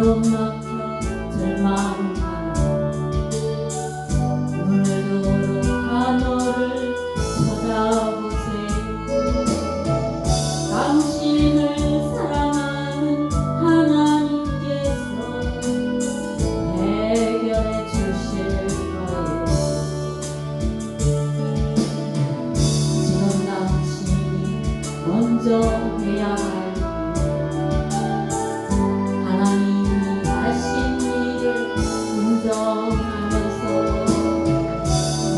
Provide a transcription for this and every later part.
가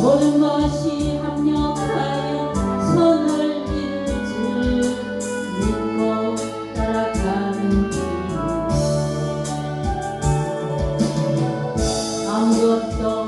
모든 것이 합력하여 선을 이루지 믿고 따라가는 길 아무것도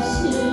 是